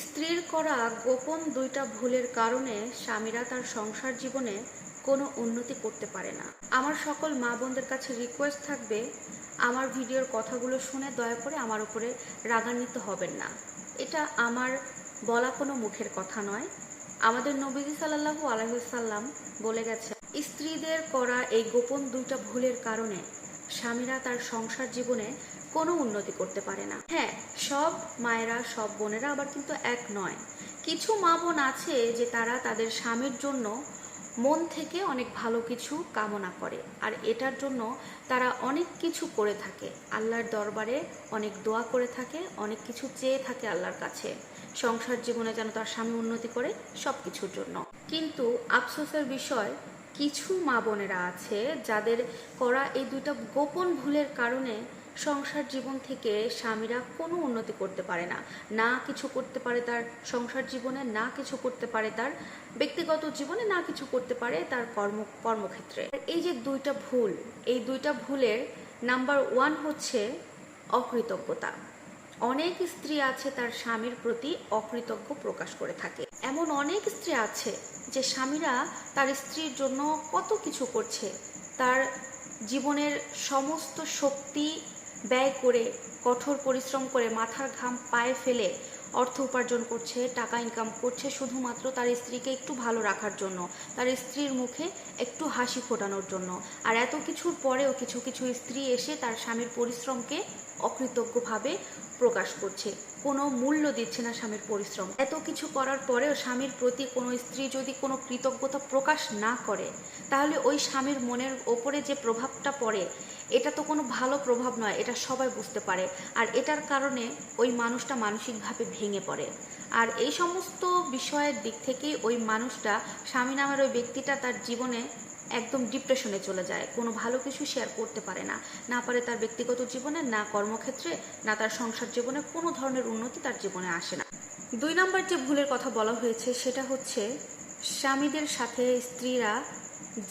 স্ত্রীর করা গোপন দুইটা ভুলের কারণে স্বামীরা তার সংসার জীবনে কোনো উন্নতি করতে পারে না। আমার সকল মা বোনদের কাছে রিকোয়েস্ট থাকবে, আমার ভিডিওর কথাগুলো শুনে দয়া করে আমার উপরে রাগান্বিত হবেন না। এটা আমার বলা কোনো মুখের কথা নয়। আমাদের নবীজি সাল্লাহু আলহিসাল্লাম বলে গেছে স্ত্রীদের করা এই গোপন দুইটা ভুলের কারণে স্বামীরা তার সংসার জীবনে কোনো উন্নতি করতে পারে না। হ্যাঁ সব মায়েরা, সব বোনেরা আবার কিন্তু এক নয়। কিছু মা বোন আছে যে তারা তাদের স্বামীর জন্য মন থেকে অনেক ভালো কিছু কামনা করে। আর এটার জন্য তারা অনেক কিছু করে থাকে। আল্লাহর দরবারে অনেক দোয়া করে থাকে, অনেক কিছু চেয়ে থাকে আল্লাহর কাছে। সংসার জীবনে যেন তার স্বামী উন্নতি করে সব কিছুর জন্য। কিন্তু আফসোসের বিষয়, কিছু মা বোনেরা আছে যাদের করা এই দুইটা গোপন ভুলের কারণে সংসার জীবন থেকে স্বামীরা কোনো উন্নতি করতে পারে না। না কিছু করতে পারে তার সংসার জীবনে, না কিছু করতে পারে তার ব্যক্তিগত জীবনে, না কিছু করতে পারে তার কর্ম, কর্মক্ষেত্রে। এই যে দুইটা ভুল, এই দুইটা ভুলের নাম্বার ওয়ান হচ্ছে অকৃতজ্ঞতা। অনেক স্ত্রী আছে তার স্বামীর প্রতি অকৃতজ্ঞ প্রকাশ করে থাকে। এমন অনেক স্ত্রী আছে যে স্বামীরা তার স্ত্রীর জন্য কত কিছু করছে, তার জীবনের সমস্ত শক্তি ব্যয় করে কঠোর পরিশ্রম করে মাথার ঘাম পায়ে ফেলে অর্থ উপার্জন করছে, টাকা ইনকাম করছে, শুধুমাত্র তার স্ত্রীকে একটু ভালো রাখার জন্য, তার স্ত্রীর মুখে একটু হাসি ফোটানোর জন্য। আর এত কিছুর পরেও কিছু কিছু স্ত্রী এসে তার স্বামীর পরিশ্রমকে অকৃতজ্ঞভাবে প্রকাশ করছে। কোনো মূল্য দিচ্ছে না স্বামীর পরিশ্রম। এত কিছু করার পরেও স্বামীর প্রতি কোনো স্ত্রী যদি কোনো কৃতজ্ঞতা প্রকাশ না করে, তাহলে ওই স্বামীর মনের ওপরে যে প্রভাবটা পড়ে, এটা তো কোনো ভালো প্রভাব নয়, এটা সবাই বুঝতে পারে। আর এটার কারণে ওই মানুষটা মানসিকভাবে ভেঙে পড়ে। আর এই সমস্ত বিষয়ের দিক থেকে ওই মানুষটা স্বামী নামের ওই ব্যক্তিটা তার জীবনে একদম ডিপ্রেশনে চলে যায়। কোনো ভালো কিছু শেয়ার করতে পারে না। না পারে তার ব্যক্তিগত জীবনে, না কর্মক্ষেত্রে, না তার সংসার জীবনে, কোনো ধরনের উন্নতি তার জীবনে আসে না। দুই নম্বর যে ভুলের কথা বলা হয়েছে, সেটা হচ্ছে স্বামীদের সাথে স্ত্রীরা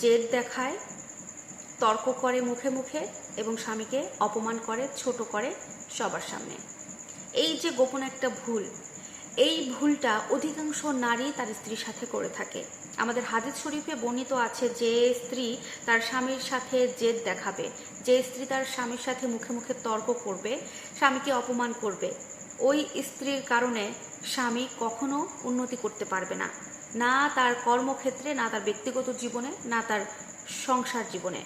জেদ দেখায়, তর্ক করে মুখে মুখে এবং স্বামীকে অপমান করে, ছোট করে সবার সামনে। এই যে গোপন একটা ভুল, এই ভুলটা অধিকাংশ নারী তার স্ত্রীর সাথে করে থাকে। আমাদের হাদিস শরীফে বর্ণিত আছে যে স্ত্রী তার স্বামীর সাথে জেদ দেখাবে, যে স্ত্রী তার স্বামীর সাথে মুখে মুখে তর্ক করবে, স্বামীকে অপমান করবে। ওই স্ত্রীর কারণে স্বামী কখনো উন্নতি করতে পারবে না। না তার কর্মক্ষেত্রে, না তার ব্যক্তিগত জীবনে, না তার সংসার জীবনে।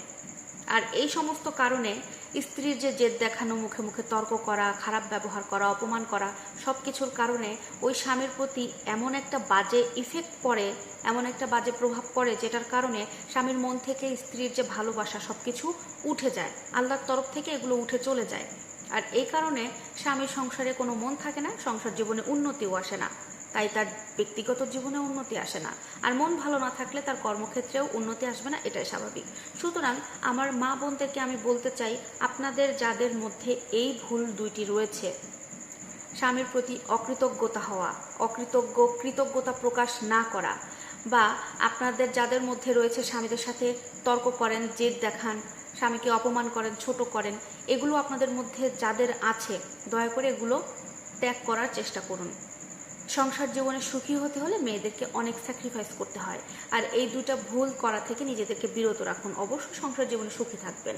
আর এই সমস্ত কারণে স্ত্রীর যে জেদ দেখানো, মুখে মুখে তর্ক করা, খারাপ ব্যবহার করা, অপমান করা সব কিছুর কারণে ওই স্বামীর প্রতি এমন একটা বাজে ইফেক্ট পড়ে, এমন একটা বাজে প্রভাব পড়ে, যেটার কারণে স্বামীর মন থেকে স্ত্রীর যে ভালোবাসা সব কিছু উঠে যায়। আল্লাহর তরফ থেকে এগুলো উঠে চলে যায়। আর এই কারণে স্বামীর সংসারে কোনো মন থাকে না, সংসার জীবনে উন্নতিও আসে না। তাই তার ব্যক্তিগত জীবনে উন্নতি আসে না। আর মন ভালো না থাকলে তার কর্মক্ষেত্রেও উন্নতি আসবে না, এটাই স্বাভাবিক। সুতরাং আমার মা বোনদেরকে আমি বলতে চাই, আপনাদের যাদের মধ্যে এই ভুল দুইটি রয়েছে, স্বামীর প্রতি অকৃতজ্ঞতা হওয়া, অকৃতজ্ঞ, কৃতজ্ঞতা প্রকাশ না করা, বা আপনাদের যাদের মধ্যে রয়েছে স্বামীদের সাথে তর্ক করেন, জেদ দেখান, স্বামীকে অপমান করেন, ছোট করেন, এগুলো আপনাদের মধ্যে যাদের আছে, দয়া করে এগুলো ত্যাগ করার চেষ্টা করুন। সংসার জীবনে সুখী হতে হলে মেয়েদেরকে অনেক স্যাক্রিফাইস করতে হয়। আর এই দুটা ভুল করা থেকে নিজেদেরকে বিরত রাখুন। অবশ্যই সংসার জীবনে সুখী থাকবেন।